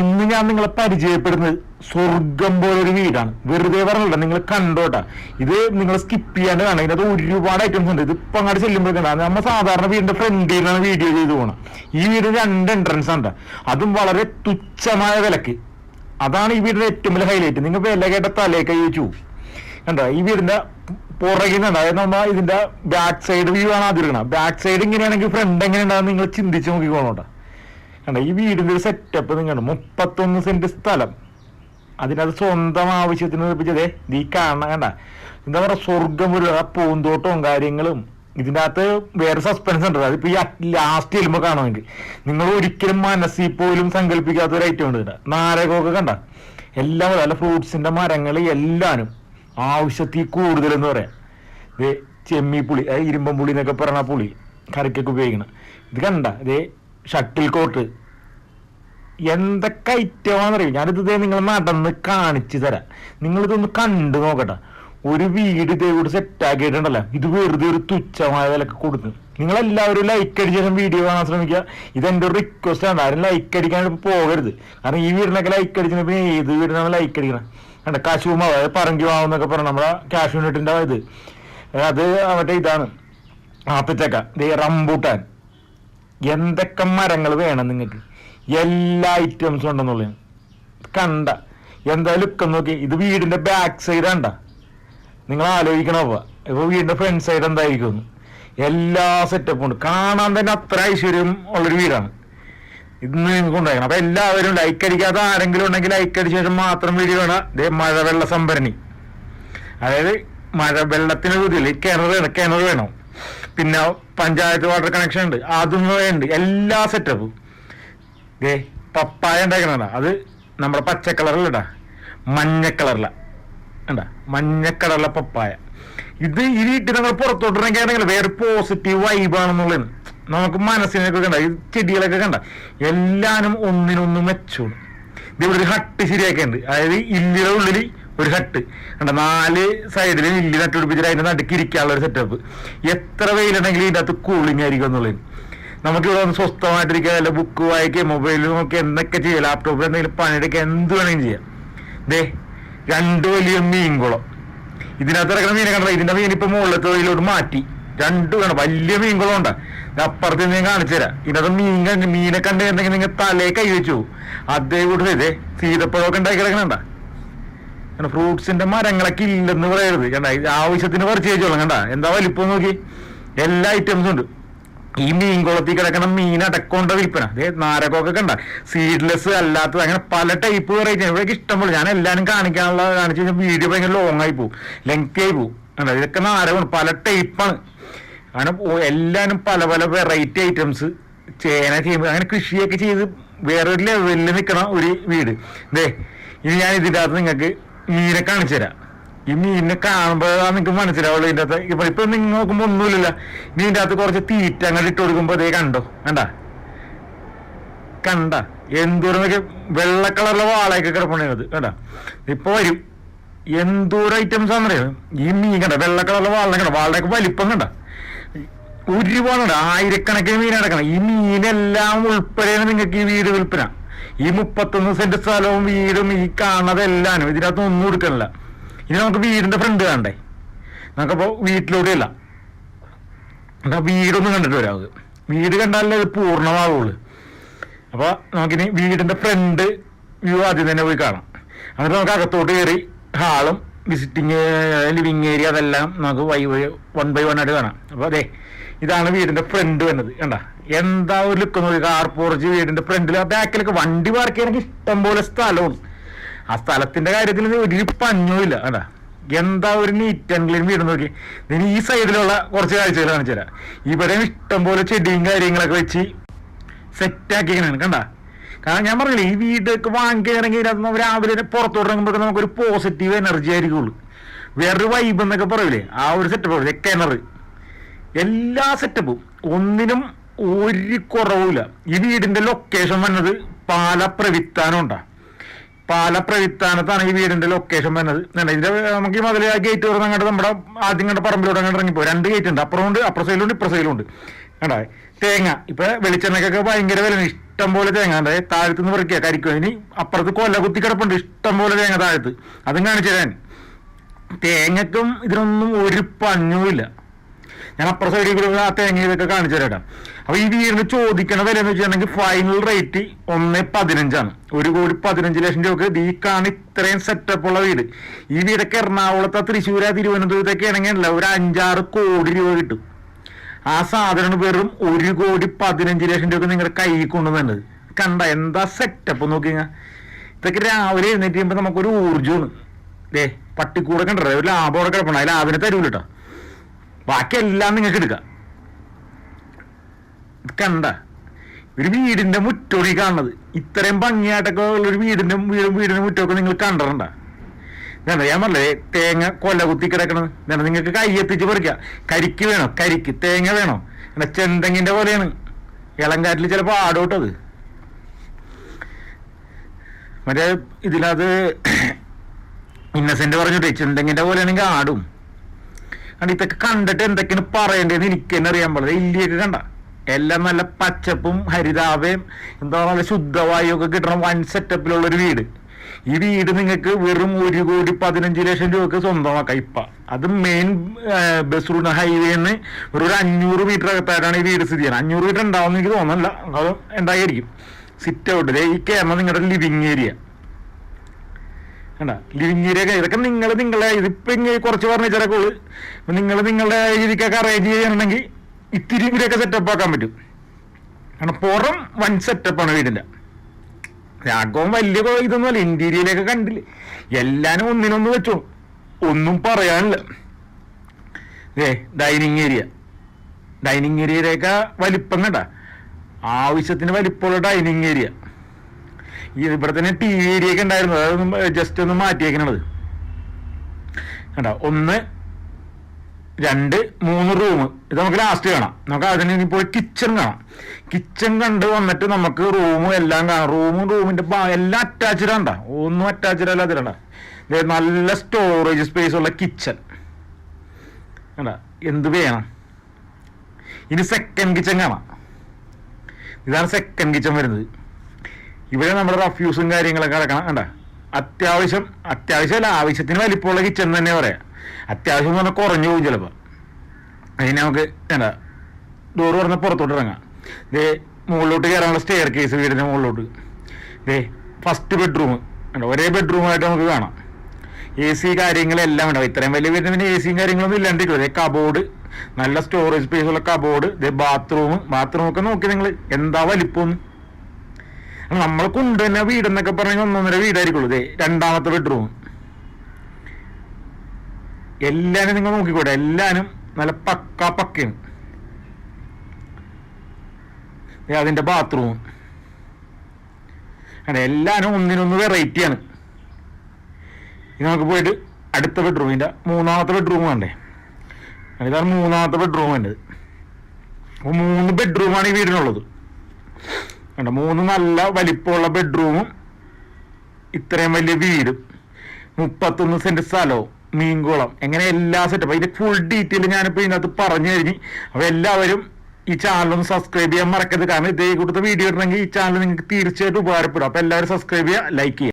ഇന്ന് ഞാൻ നിങ്ങളെ പരിചയപ്പെടുന്നത് സ്വർഗം പോലൊരു വീടാണ്. വെറുതെ പറഞ്ഞില്ല നിങ്ങൾ കണ്ടോട്ടാ. ഇത് നിങ്ങൾ സ്കിപ്പ് ചെയ്യാണ്ട് കാണാം ഇതിനകത്ത് ഒരുപാട് ഐറ്റംസ് ഉണ്ട്. ഇത് ഇപ്പൊ അങ്ങോട്ട് ചെല്ലുമ്പോഴേക്കാണ് നമ്മൾ സാധാരണ വീടിന്റെ ഫ്രണ്ടിലാണ് വീഡിയോ ചെയ്ത് പോകണം ഈ വീട് രണ്ട് എൻട്രൻസ് ഉണ്ട് അതും വളരെ തുച്ഛമായ വിലക്ക്. അതാണ് ഈ വീടിന്റെ ഏറ്റവും വലിയ ഹൈലൈറ്റ് നിങ്ങൾ വില കേട്ട തലയൊക്കെ ചോദിച്ചു. കണ്ടോ ഈ വീടിന്റെ പുറകിൽ നിന്നുണ്ട് അതായത് നമ്മ ഇതിന്റെ ബാക്ക് സൈഡ് വ്യൂ ആണ് എടുക്കണം ബാക്ക് സൈഡ് ഇങ്ങനെയാണെങ്കിൽ ഫ്രണ്ട് എങ്ങനെ നിങ്ങൾ ചിന്തിച്ച് നോക്കിക്കോണോട്ടാ കണ്ട ഈ വീടിന്റെ ഒരു സെറ്റപ്പ് നിങ്ങൾ മുപ്പത്തൊന്ന് സെന്റ് സ്ഥലം. അതിനത് സ്വന്തം ആവശ്യത്തിന് നിർമ്മിച്ചതേ. നീ കാണണം കണ്ട. എന്താ പറയാ സ്വർഗം ഒരു ആ പൂന്തോട്ടവും കാര്യങ്ങളും. ഇതിന്റെ അകത്ത് വേറെ സസ്പെൻസ് ഉണ്ട് അതിപ്പോ ഈ ലാസ്റ്റ് ചെല്ലുമ്പോൾ കാണുമെങ്കിൽ നിങ്ങൾ ഒരിക്കലും മനസ്സിൽ പോലും സങ്കല്പിക്കാത്ത ഒരു ഐറ്റം ഉണ്ട് നാരകമൊക്കെ കണ്ട. എല്ലാം നല്ല ഫ്രൂട്ട്സിന്റെ മരങ്ങൾ എല്ലാനും ആവശ്യത്തിൽ കൂടുതൽ എന്ന് പറയാം ഇത് ചെമ്മിപ്പുളി അതായത് ഇരുമ്പം പുളി എന്നൊക്കെ പറഞ്ഞ പുളി കറിക്കൊക്കെ ഉപയോഗിക്കണം. ഇത് കണ്ട ഇതേ ഷട്ടിൽ കോട്ട് എന്തൊക്കെ ഐറ്റമാണെന്നറിയും? ഞാനിത് നിങ്ങൾ നടന്ന് കാണിച്ചു തരാം. നിങ്ങളിതൊന്ന് കണ്ടു നോക്കട്ടെ. ഒരു വീട് ഇതേ കൂടി സെറ്റ് ആക്കിയിട്ടുണ്ടല്ലോ. ഇത് വെറുതെ ഒരു തുച്ഛമായ വിലക്ക് കൊടുക്കും നിങ്ങൾ എല്ലാവരും ലൈക്ക് അടിച്ച ശേഷം വീഡിയോ കാണാൻ ശ്രമിക്കുക. ഇതെന്റെ ഒരു റിക്വസ്റ്റ് ആണ്. ആരും ലൈക്ക് അടിക്കാൻ പോകരുത്. കാരണം ഈ വീടിനൊക്കെ ലൈക്ക് അടിച്ചാൽ പിന്നെ ഏത് വീടിനാണ് ലൈക്ക് അടിക്കണം? കണ്ട? കാശുമാവ് അതായത് പറങ്കി മാവെന്നൊക്കെ പറഞ്ഞു നമ്മുടെ കാശ് യൂണിറ്റിന്റെ ഇത്. അത് മറ്റേ ഇതാണ്. ആപ്പിച്ചക്ക ദേ റംബൂട്ടാൻ. എന്തൊക്കെ മരങ്ങൾ വേണം നിങ്ങൾക്ക് എല്ലാ ഐറ്റംസും ഉണ്ടെന്നുള്ളത് കണ്ട. എന്താ ലുക്ക് നോക്കി. ഇത് വീടിന്റെ ബാക്ക് സൈഡ് കണ്ട. നിങ്ങൾ ആലോചിക്കണോ ഇപ്പൊ വീടിന്റെ ഫ്രണ്ട് സൈഡ് എന്തായിരിക്കും. എല്ലാ സെറ്റപ്പും ഉണ്ട്. കാണാൻ തന്നെ അത്ര ഐശ്വര്യം ഉള്ളൊരു വീടാണ്. ഇന്ന് നിങ്ങൾക്ക് ഉണ്ടായിരിക്കണം അപ്പൊ എല്ലാവരും ലൈക്ക് അടിക്കാത്ത ആരെങ്കിലും ഉണ്ടെങ്കിൽ ലൈക്ക് അടിച്ച ശേഷം മാത്രം വീഡിയോ കാണാം ദേ മഴവെള്ള സംഭരണി. അതായത് മഴ വെള്ളത്തിന് ഇതില്ല കിണർ വേണം കിണർ വേണം. പിന്നെ പഞ്ചായത്ത് വാട്ടർ കണക്ഷൻ ഉണ്ട്. അതും ഉണ്ട്. എല്ലാ സെറ്റപ്പും ദേ പപ്പായ ഉണ്ടാക്കണ അത് നമ്മുടെ പച്ച കളറിലടാ മഞ്ഞ കളറില ഉണ്ടാ മഞ്ഞ കളറിലെ പപ്പായ. ഇത് ഈ വീട്ടിൽ നിങ്ങൾ പുറത്തോട്ടിറങ്ങിയാണെങ്കിൽ വേറെ പോസിറ്റീവ് വൈബാണെന്നുള്ളത് നമുക്ക് മനസ്സിനൊക്കെ കണ്ട? ഈ ചെടികളൊക്കെ കണ്ട? എല്ലാനും ഒന്നിനൊന്നും മെച്ചോളും ഇത് ഇവിടെ ഒരു ഹട്ട് ശരിയാക്കിയുണ്ട് അതായത് ഇല്ലിയുടെ ഉള്ളിൽ ഒരു ഹട്ട് കണ്ട? നാല് സൈഡിൽ ഇല്ലി നട്ടുപിടിപ്പിച്ചിട്ട് അതിന്റെ നടുക്ക് ഇരിക്കാനുള്ള ഒരു സെറ്റപ്പ് എത്ര വെയിലുണ്ടെങ്കിലും ഇതിന്റെ അകത്ത് കൂളിംഗ് ആയിരിക്കും എന്നുള്ളത്. നമുക്ക് ഇവിടെ ഒന്ന് സ്വസ്ഥമായിട്ടിരിക്കുക അല്ല ബുക്ക് വായിക്കുക മൊബൈൽ നമുക്ക് എന്തൊക്കെ ചെയ്യാം? ലാപ്ടോപ്പിൽ എന്തെങ്കിലും പണിയെടുക്കുക എന്ത് വേണമെങ്കിലും ചെയ്യാം. ദേ രണ്ട് വലിയ മീൻകുളം. ഇതിനകത്ത് ഇറക്കുന്ന മീനെ കണ്ടത് ഇതിന്റെ മീൻ ഇപ്പൊ മുകളിലത്തെ വെയിലോട് മാറ്റി. രണ്ട് വേണം. വലിയ മീൻകുളം ഉണ്ടാ. അപ്പുറത്ത് ഞാൻ കാണിച്ചു തരാം. ഇതിനകത്ത് മീൻ കണ്ട് മീനെ കണ്ടിട്ടുണ്ടെങ്കിൽ നിങ്ങൾ തലേ കൈ വെച്ചു അതേ ഇതേ സീതപ്പഴമൊക്കെ ഉണ്ടാക്കി കിടക്കണണ്ട ഫ്രൂട്ട്സിന്റെ മരങ്ങളൊക്കെ ഇല്ലെന്ന് പറയരുത്. കണ്ട ആവശ്യത്തിന് പറിച്ച് വെച്ചോളാം കണ്ട? എന്താ വലിപ്പം നോക്കി? എല്ലാ ഐറ്റംസും ഉണ്ട്. ഈ മീൻ കുളത്തിൽ കിടക്കണ മീൻ അടക്കൊണ്ട വിൽപ്പന. അതേ നാരകമൊക്കെ കണ്ട? സീഡ്ലെസ് അല്ലാത്തത്. അങ്ങനെ പല ടൈപ്പ് വെറൈറ്റി ഇവിടേക്ക് ഇഷ്ടംപോലെ. ഞാൻ എല്ലാവരും കാണിക്കാനുള്ള കാണിച്ചു കഴിഞ്ഞാൽ വീഡിയോ ഭയങ്കര ലോങ് ആയി പോകും ലെങ്തി ആയി പോകും കണ്ടോ ഇതൊക്കെ നാരകമാണ് പല ടൈപ്പാണ് അങ്ങനെ എല്ലാവരും പല പല വെറൈറ്റി ഐറ്റംസ് ചേന ചെയ്യുമ്പോൾ അങ്ങനെ കൃഷിയൊക്കെ ചെയ്ത് വേറൊരു ലെവലിൽ നിൽക്കണ ഒരു വീട്. ദേ ഇനി ഞാൻ ഇതിന്റെ അകത്ത് നിങ്ങൾക്ക് മീനെ കാണിച്ചു തരാം. ഈ മീനിനെ കാണുമ്പോഴാണ് നിങ്ങൾക്ക് മനസ്സിലാവുള്ളൂ ഇതിന്റെ അകത്ത്. ഇപ്പൊ ഇപ്പൊ നിങ്ങൾ നോക്കുമ്പോൾ ഒന്നുമില്ല ഇനി ഇതിന്റെ അകത്ത് കുറച്ച് തീറ്റ അങ്ങോട്ട് ഇട്ട് കൊടുക്കുമ്പോൾ അതേ കണ്ടോ? കണ്ട? കണ്ട? എന്തൂരം വെള്ള കളറിലെ വാളയൊക്കെ കിടപ്പുണ്ടത് കണ്ട? ഇപ്പൊ വരും. എന്തോരം ഐറ്റംസ് ആണെന്നറിയാം ഈ മീൻ കണ്ട? വെള്ള കളറിലെ വാളിനെ കണ്ട? വാളിനൊക്കെ വലിപ്പം കണ്ട? ഒരുപാടുണ്ട്. ആയിരക്കണക്കിന് മീൻ അടക്കണം ഈ മീനെല്ലാം ഉൾപ്പെടെയാണ് നിങ്ങൾക്ക് ഈ വീട് വിൽപ്പന. ഈ മുപ്പത്തൊന്ന് സെന്റ് സ്ഥലവും വീടും ഈ കാണതെല്ലാം ഇതിനകത്ത് ഒന്നും കൊടുക്കണില്ല. ഇനി നമുക്ക് വീടിന്റെ ഫ്രണ്ട് കാണണ്ടേ? നമുക്കപ്പോ വീട്ടിലൂടെയല്ല എന്താ വീടൊന്നും കണ്ടിട്ട് വരാം വീട് കണ്ടാലേ ഇത് പൂർണമാവുള്ളൂ. അപ്പൊ നമുക്കിനി വീടിന്റെ ഫ്രണ്ട് വ്യൂ ആദ്യം തന്നെ പോയി കാണാം. എന്നിട്ട് നമുക്ക് അകത്തോട്ട് കയറി ഹാളും വിസിറ്റിംഗ് ലിവിങ് ഏരിയ അതെല്ലാം നമുക്ക് വൈ വൺ ബൈ വൺ ആയിട്ട് കാണാം. അപ്പൊ അതെ ഇതാണ് വീടിന്റെ ഫ്രണ്ട് വന്നത് കണ്ട? എന്താ ഒരു ലുക്ക് നോക്കി കാർ പോർച്ച് വീടിന്റെ ഫ്രണ്ടിൽ ബാക്കിലൊക്കെ വണ്ടി പാർക്ക് ചെയ്യാനൊക്കെ ഇഷ്ടം പോലെ സ്ഥലവും. ആ സ്ഥലത്തിന്റെ കാര്യത്തിൽ ഒരു പഞ്ഞുമില്ല കണ്ട എന്താ ഒരു നീറ്റ് ആൻഡ് ക്ലീൻ വീട് നോക്കി. ഇനി ഈ സൈഡിലുള്ള കുറച്ച് കാഴ്ചകൾ കാണിച്ചു തരാം. ഇഷ്ടം പോലെ ചെടിയും കാര്യങ്ങളൊക്കെ വെച്ച് സെറ്റ് ആക്കിയാണ് കണ്ട? കാരണം ഞാൻ പറഞ്ഞില്ലേ ഈ വീടൊക്കെ വാങ്ങിക്കണമെങ്കിൽ രാവിലെ പുറത്തോട്ട് ഇറങ്ങുമ്പോൾ നമുക്കൊരു പോസിറ്റീവ് എനർജി ആയിരിക്കുള്ളൂ. വേറൊരു വൈബ് എന്നൊക്കെ പറയൂലേ ആ ഒരു സെറ്റപ്പ് കിണർ എല്ലാ സെറ്റപ്പും ഒന്നിനും ഒരു കുറവില്ല ഈ വീടിന്റെ ലൊക്കേഷൻ വന്നത് പാല പ്രവിത്താനം പാല പ്രവിത്താനത്താണ് ഈ വീടിന്റെ ലൊക്കേഷൻ വന്നത്. ഇതിന്റെ നമുക്ക് ഈ മതിൽ ഗേറ്റ് തുറന്ന് അങ്ങോട്ട് നമ്മുടെ ആദ്യം കണ്ട പറമ്പിലൂടെ അങ്ങോട്ട് ഇറങ്ങിപ്പോ രണ്ട് ഗേറ്റ് ഉണ്ട്. അപ്പുറം ഉണ്ട് അപ്പുറ സൈഡിലുണ്ട് ഇപ്പുറ സൈഡിലുണ്ട് കണ്ടാ തേങ്ങ. ഇപ്പൊ വെളിച്ചെണ്ണക്കൊക്കെ ഭയങ്കര വില ഇഷ്ടം പോലെ തേങ്ങ. ഉണ്ട് താഴത്ത് നിന്ന് പറിക്കുക കരിക്കും. ഇനി അപ്പുറത്ത് കൊല്ല കുത്തി കിടപ്പുണ്ട്. ഇഷ്ടം പോലെ തേങ്ങ താഴത്ത്. അതും കാണിച്ചു തരാൻ തേങ്ങക്കും ഇതിനൊന്നും ഒരു പഞ്ഞുമില്ല. ഞാൻ അപ്പുറ സൈഡിൽ കൂടെ ആ തേങ്ങ ഇതൊക്കെ കാണിച്ചു തരാം അപ്പൊ ഈ വീടിന് ചോദിക്കണ വില എന്ന് വെച്ചിട്ടുണ്ടെങ്കിൽ ഫൈനൽ റേറ്റ് ഒന്ന് പതിനഞ്ചാണ്. ഒരു കോടി പതിനഞ്ച് ലക്ഷം രൂപക്ക് ഈ കാണി ഇത്രയും സെറ്റപ്പ് ഉള്ള വീട്. ഈ വീടൊക്കെ എറണാകുളത്തെ തൃശ്ശൂര തിരുവനന്തപുരത്തൊക്കെ ആണെങ്കിൽ അല്ല ഒരു അഞ്ചാറ് കോടി രൂപ കിട്ടും. ആ സാധനം വെറും ഒരു കോടി പതിനഞ്ച് ലക്ഷം രൂപ നിങ്ങളുടെ കയ്യിൽ കൊണ്ടുവന്നത്. കണ്ട എന്താ സെറ്റപ്പ് നോക്കിങ്ങ ഇതൊക്കെ രാവിലെ എഴുന്നേറ്റ് കഴിയുമ്പോൾ നമുക്കൊരു ഊർജമാണ്. ദേ പട്ടിക്കൂടെ കണ്ടത് ഒരു ലാഭം അവിടെ കിടപ്പണം അതിൽ ലാഭിനെ തരൂല കേട്ടോ ബാക്കി എല്ലാം നിങ്ങൾക്ക് എടുക്കാം. കണ്ട ഒരു വീടിന്റെ മുറ്റോടി കാണുന്നത്. ഇത്രയും ഭംഗിയായിട്ടൊക്കെ ഉള്ള ഒരു വീടിന്റെ വീടും വീടിന്റെ മുറ്റമൊക്കെ നിങ്ങൾ കണ്ടിട്ടുണ്ട? ഞാൻ ഞാൻ പറഞ്ഞേ തേങ്ങ കൊല കുത്തി കിടക്കണത്. ഞാൻ നിങ്ങൾക്ക് കൈ എത്തിച്ച് പറിക്കാം. കരിക്ക് വേണോ? കരിക്ക് തേങ്ങ വേണോ? എന്നാ ചെന്തെങ്ങിന്റെ പോലെയാണ്? ഇളങ്കാറ്റിൽ ചിലപ്പോൾ ആടോട്ടത് മറ്റേ ഇതിലത് ഇന്നസെന്റ് പറഞ്ഞിട്ടേ ചെന്തെങ്ങിന്റെ പോലെയാണെങ്കിൽ ആടും കാരണം ഇതൊക്കെ കണ്ടിട്ട് എന്തൊക്കെയാണ് പറയേണ്ടതെന്ന് എനിക്ക് തന്നെ അറിയാൻ പാടില്ല. ഇല്ലിയൊക്കെ കണ്ട. എല്ലാം നല്ല പച്ചപ്പും ഹരിതാപയും എന്താ നല്ല ശുദ്ധവായു ഒക്കെ കിട്ടണ വൺ സെറ്റപ്പിലുള്ള ഒരു വീട്. ഈ വീട് നിങ്ങൾക്ക് വെറും ഒരു കോടി പതിനഞ്ച് ലക്ഷം രൂപക്ക് സ്വന്തമാക്കാം ഇപ്പ. അത് മെയിൻ ബസ് റൂട്ട് ഹൈവേന്ന് വെറും ഒരു അഞ്ഞൂറ് മീറ്റർ അകത്തായിട്ടാണ് ഈ വീട് സ്ഥിതി ചെയ്യുന്നത്. അഞ്ഞൂറ് മീറ്റർ ഉണ്ടാവും എനിക്ക് തോന്നുന്നില്ല. അത് ഉണ്ടായിരിക്കും സിറ്റ് ഔട്ട് ഈ കേരളം നിങ്ങളുടെ ലിവിങ് ഏരിയ ഇതൊക്കെ നിങ്ങൾ നിങ്ങളെ ഇതിപ്പോ കുറച്ച് ഫർണിച്ചറൊക്കെ ഉള്ളു. നിങ്ങൾ നിങ്ങളുടെ രീതിക്കൊക്കെ അറേഞ്ച് ചെയ്യണമെങ്കിൽ ഇത്തിരി വീടൊക്കെ സെറ്റപ്പ് ആക്കാൻ പറ്റും. കാരണം പുറം വൺ സെറ്റപ്പാണ് വീടിന്റെ. രാഘവം വലിയ ഇതൊന്നും അല്ല ഇന്റീരിയലൊക്കെ കണ്ടില്ലേ? എല്ലാനും ഒന്നിനൊന്ന് വെച്ചു. ഒന്നും പറയാനില്ല. ഏ ഡൈനിങ് ഏരിയ ഡൈനിങ് ഏരിയയിലേക്ക് വലിപ്പം കണ്ട. ആവശ്യത്തിന് വലിപ്പമുള്ള ഡൈനിങ് ഏരിയ ഇവിടെ തന്നെ ടി വി ഏരിയ ഒക്കെ ഉണ്ടായിരുന്നു. അതൊന്നും ജസ്റ്റ് ഒന്ന് മാറ്റിയേക്കണത്. കണ്ടോ? ഒന്ന് രണ്ട് മൂന്ന് റൂം ഇത് നമുക്ക് ലാസ്റ്റ് കാണാം. നമുക്ക് അതിന് പോയി കിച്ചൺ കാണാം. കിച്ചൺ കണ്ട് വന്നിട്ട് നമുക്ക് റൂമും എല്ലാം കാണാം. റൂമും റൂമിന്റെ എല്ലാം അറ്റാച്ച്ഡ് ആണ്ട ഒന്നും അറ്റാച്ച്ഡ് അല്ല അതിലണ്ട നല്ല സ്റ്റോറേജ് സ്പേസ് ഉള്ള കിച്ചൺ കണ്ട? എന്ത് വേണം? ഇനി സെക്കൻഡ് കിച്ചൺ കാണാം. ഇതാണ് സെക്കൻഡ് കിച്ചൺ വരുന്നത്. ഇവിടെ നമ്മുടെ റഫ്യൂസും കാര്യങ്ങളൊക്കെ അടക്കണം കണ്ട? അത്യാവശ്യം അത്യാവശ്യമല്ല ആവശ്യത്തിന് വലിപ്പമുള്ള കിച്ചൺ തന്നെ പറയാം. അത്യാവശ്യം എന്ന് പറഞ്ഞാൽ കുറഞ്ഞു പോകും ചിലപ്പോൾ അതിന് നമുക്ക് എന്താ ഡോറ് പറഞ്ഞാൽ പുറത്തോട്ട് ഇറങ്ങാം. ദേ മുകളിലോട്ട് കയറാനുള്ള സ്റ്റെയർ കേസ് വീടിന്റെ മുകളിലോട്ട്. ദേ ഫസ്റ്റ് ബെഡ്റൂം ഒരേ ബെഡ്റൂമായിട്ട് നമുക്ക് കാണാം. എ സി കാര്യങ്ങളെല്ലാം ഉണ്ടാവും ഇത്രയും വലിയ വീട്ടിൽ പിന്നെ എ സിയും കാര്യങ്ങളൊന്നും ഇല്ലാണ്ടിരിക്കും അതേ കബോർഡ് നല്ല സ്റ്റോറേജ് സ്പേസുള്ള കബോർഡ് ഇതേ ബാത്റൂം ബാത്റൂമൊക്കെ നോക്കി നിങ്ങൾ എന്താ വലിപ്പം നമ്മൾ കൊണ്ടുവന്ന വീടെന്നൊക്കെ പറഞ്ഞാൽ ഒന്നൊന്നര വീടായിരിക്കുള്ളൂ. ദേ രണ്ടാമത്തെ ബെഡ്റൂം എല്ലാനും നിങ്ങൾ നോക്കിക്കൂടെ എല്ലാനും നല്ല പക്ക പക്കയാണ്. ദേ അതിന്റെ ബാത്റൂം അതെ എല്ലാനും ഒന്നിനൊന്ന് വെറൈറ്റിയാണ് ആണ്. നമുക്ക് പോയിട്ട് അടുത്ത ബെഡ്റൂമിന്റെ മൂന്നാമത്തെ ബെഡ്റൂം വേണ്ടേ? ഇതാണ് മൂന്നാമത്തെ ബെഡ്റൂം വേണ്ടത്. അപ്പോൾ മൂന്ന് ബെഡ്റൂമാണ് ഈ വീടിനുള്ളത്. കണ്ടോ? മൂന്ന് നല്ല വലിപ്പമുള്ള ബെഡ്റൂമും ഇത്രയും വലിയ വീടും മുപ്പത്തൊന്ന് സെന്റ് സ്ഥലവും മീൻകുളം എങ്ങനെ എല്ലാ സെറ്റപ്പ് അതിന്റെ ഫുൾ ഡീറ്റെയിൽ ഞാനിപ്പോ ഇതിനകത്ത് പറഞ്ഞു കഴിഞ്ഞ്. അപ്പൊ എല്ലാവരും ഈ ചാനൽ ഒന്ന് സബ്സ്ക്രൈബ് ചെയ്യാൻ മറക്കരുത്. കാരണം ഇതേ കൂട്ടത്തെ വീഡിയോ ഇടണമെങ്കിൽ ഈ ചാനൽ നിങ്ങൾക്ക് തീർച്ചയായിട്ടും ഉപകാരപ്പെടും. അപ്പൊ എല്ലാവരും സബ്സ്ക്രൈബ് ചെയ്യുക ലൈക്ക് ചെയ്യുക.